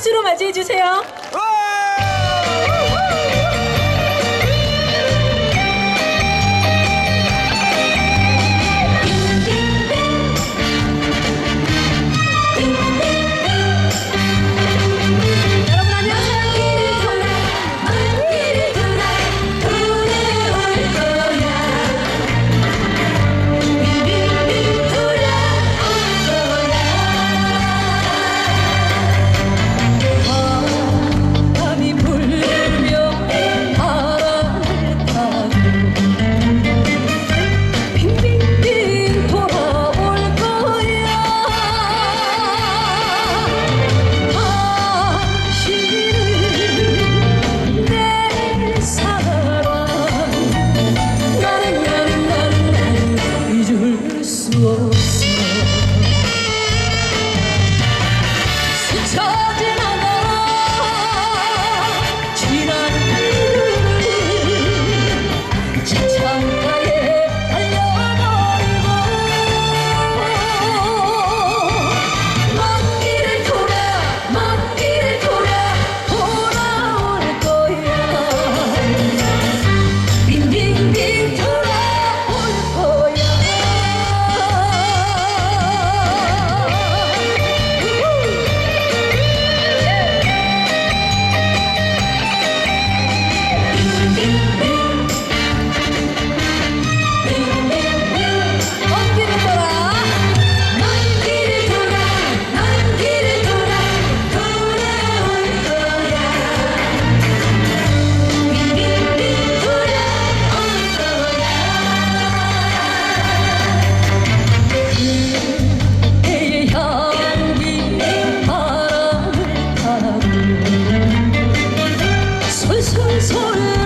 박수로 맞이해 주세요. 어! It's.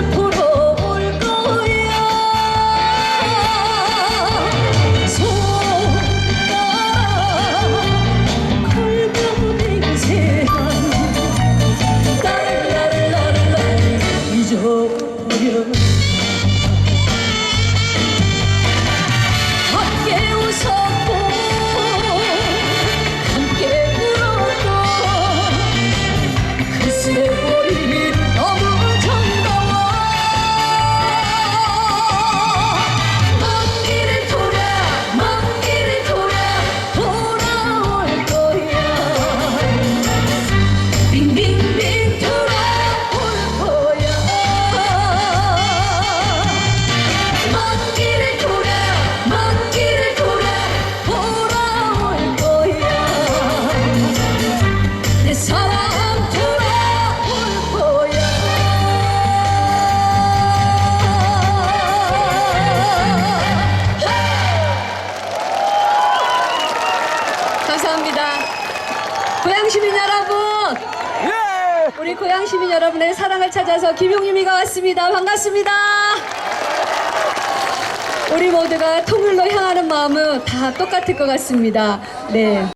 감사합니다. 고양 시민 여러분, 예! 우리 고양 시민 여러분의 사랑을 찾아서 김용님이가 왔습니다. 반갑습니다. 우리 모두가 통일로 향하는 마음은 다 똑같을 것 같습니다. 네.